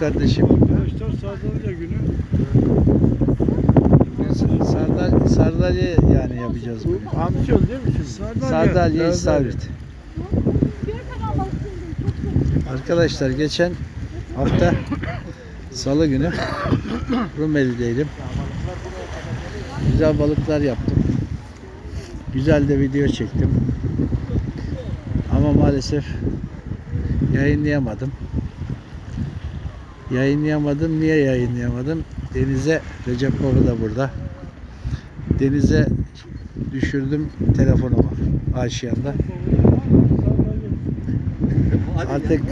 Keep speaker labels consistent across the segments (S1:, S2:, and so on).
S1: Kardeşim.
S2: Arkadaşlar Sardalya günü.
S1: Sardal, sardalya yani yapacağız bugün.
S2: Hamçöl değil mi şimdi? Sardalya.
S1: Sardalya istavrit. Arkadaşlar geçen hafta salı günü Rumeli'deydim. Güzel balıklar yaptım. Güzel de video çektim. Ama maalesef yayınlayamadım. Yayınlayamadım. Niye yayınlayamadım? Denize Recep Baba da burada. Denize düşürdüm telefonumu aşiyanda. Artık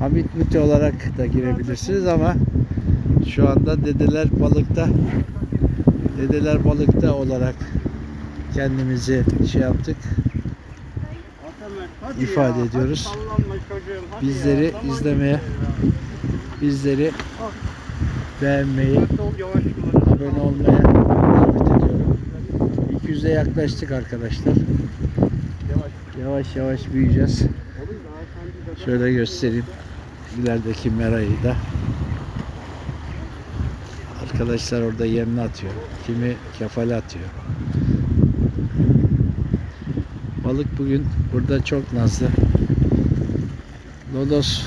S1: Hamit Müte olarak da girebilirsiniz ama şu anda Dedeler Balık'ta Dedeler Balık'ta olarak kendimizi şey yaptık. İfade ediyoruz. Bizleri izlemeye, bizleri beğenmeyi,
S2: yavaş kullan.
S1: abone olmaya davet ediyorum. 200'e yaklaştık arkadaşlar.
S2: Yavaş.
S1: Yavaş büyüyeceğiz. Şöyle göstereyim. İlerideki merayı da. Arkadaşlar orada yemini atıyor. Kimi kefale atıyor. Balık bugün burada çok nazlı. Lodos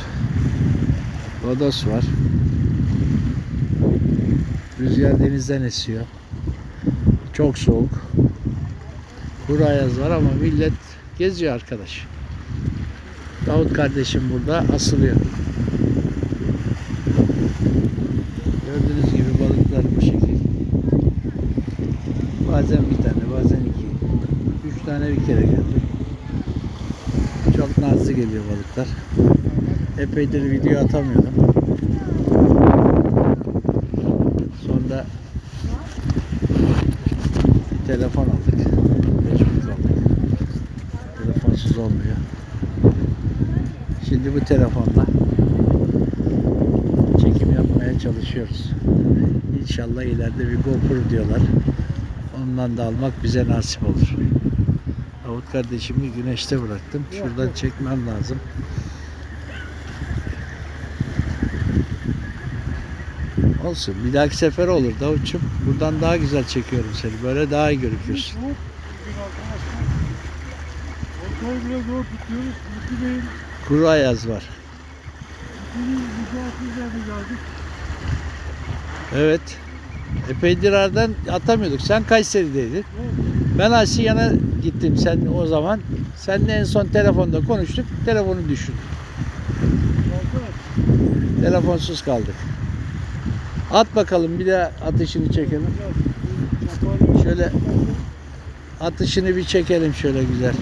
S1: Lodos var. Rüzgar denizden esiyor. Çok soğuk. Kuru ayaz var ama millet geziyor arkadaş. Davut kardeşim burada asılıyor. Gördüğünüz gibi balıklar bu şekil. Bazen bir tane. Tane bir kere geldi. Çok nazlı geliyor balıklar. Epeydir video atamıyordum. Bir telefon aldık. Mecbur kaldık. Telefonsuz olmuyor. Şimdi bu telefonla çekim yapmaya çalışıyoruz. İnşallah ileride bir GoPro diyorlar. Ondan da almak bize nasip olur. Davut kardeşimi güneşte bıraktım. Şuradan çekmem lazım. Olsun. Bir dahaki sefer olur Davutçum. Buradan daha güzel çekiyorum seni. Böyle daha iyi
S2: Bey'in
S1: Kuru ayaz var. Evet. Epeydir aradan atamıyorduk. Sen Kayseri'deydin. Ben Asya'na gittim sen o zaman. Seninle en son telefonda konuştuk. Telefonu düşürdüm. Telefonsuz kaldık. At bakalım bir de atışını çekelim. Şöyle atışını bir çekelim şöyle güzel.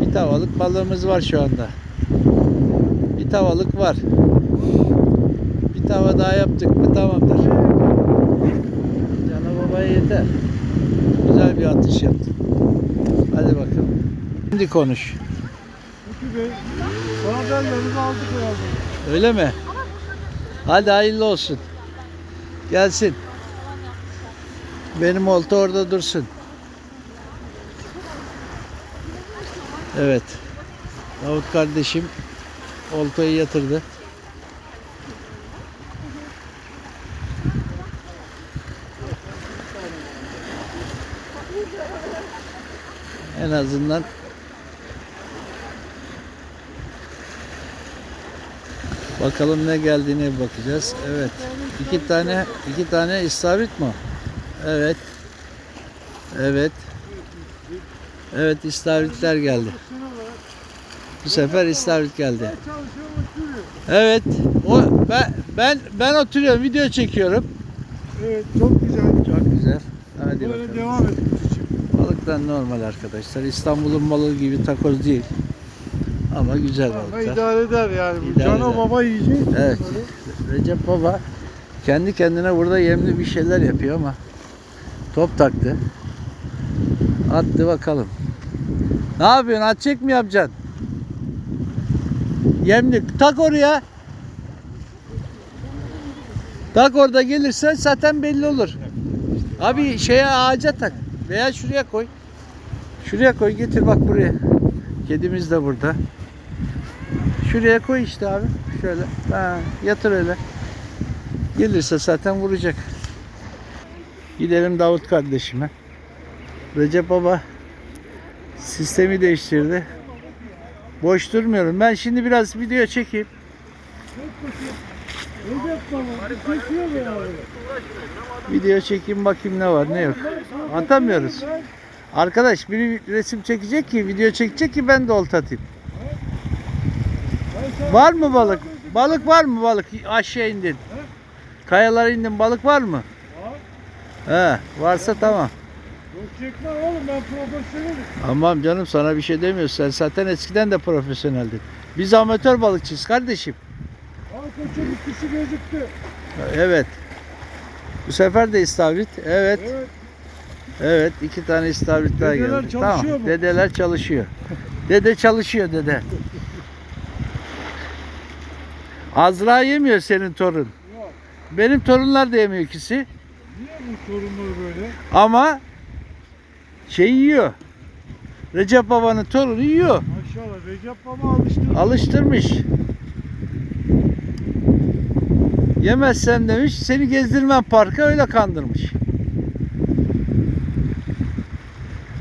S1: Bir tavalık balığımız var şu anda. Bir tavalık var. Tava daha yaptık mı tamamdır. Cana babaya yeter. Güzel bir atış yaptın. Hadi bakalım. Şimdi konuş.
S2: Bey, Sardalyalarını aldık herhalde.
S1: Öyle mi? Hadi hayırlı olsun. Gelsin. Benim olta orada dursun. Evet. Davut kardeşim oltayı yatırdı. En azından Bakalım ne geldiğine bakacağız. Evet. iki tane iki tane istavrit mi? Evet. Evet. Evet istavritler geldi. Bu sefer istavrit geldi. Evet. O ben ben ben oturuyorum, video çekiyorum.
S2: Evet, çok güzel.
S1: Çok güzel. Hadi
S2: Böyle
S1: bakalım.
S2: devam için.
S1: Balıklar normal arkadaşlar. İstanbul'un balığı gibi takoz değil. Ama güzel
S2: Ama
S1: balıklar.
S2: idare eder yani.
S1: İdare
S2: Cana
S1: eder.
S2: baba yiyecek.
S1: Evet.
S2: Böyle.
S1: Recep Baba kendi kendine burada yemli bir şeyler yapıyor ama top taktı. Attı bakalım. Ne yapıyorsun? At çek mi yapacaksın? Yemlik. Tak oraya. Tak orada gelirse zaten belli olur. Abi şeye ağaca tak. Veya şuraya koy. Şuraya koy getir bak buraya. Kedimiz de burada. Şuraya koy işte abi. Şöyle. Ha, yatır öyle. Gelirse zaten vuracak. Gidelim Davut kardeşime. Recep baba sistemi değiştirdi. Boş durmuyorum. Ben şimdi biraz video çekeyim. Video çekeyim bakayım ne var ne yok. Atamıyoruz. Arkadaş biri resim çekecek ki video çekecek ki ben de olta atayım. Var mı balık? Balık var mı balık? Aşağı indin. Kayalara indin balık var mı? He, varsa tamam.
S2: Yok oğlum ben profesyonelim.
S1: Tamam canım sana bir şey demiyoruz. Sen zaten eskiden de profesyoneldin. Biz amatör balıkçıyız kardeşim.
S2: Al koçum ikisi gözüktü.
S1: Evet. Bu sefer de istavrit. Evet.
S2: Evet.
S1: Evet. iki tane istavrit daha
S2: Dedeler
S1: geldi.
S2: çalışıyor
S1: tamam.
S2: mu?
S1: Dedeler çalışıyor. Dede çalışıyor dede. Azra yemiyor senin torun.
S2: Yok.
S1: Benim torunlar da yemiyor ikisi.
S2: Niye bu sorunlar böyle?
S1: Ama şey yiyor. Recep babanın torunu yiyor.
S2: Maşallah Recep baba alıştı.
S1: Alıştırmış. Yemezsen demiş seni gezdirmem parka öyle kandırmış.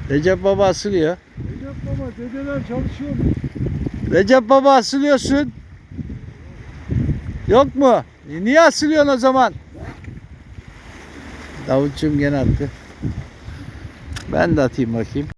S1: Recep baba asılıyor.
S2: Recep baba dedeler çalışıyor mu?
S1: Recep baba asılıyorsun. Yok mu? E, niye asılıyorsun o zaman? Davutçum gene attı. Ben de atayım bakayım.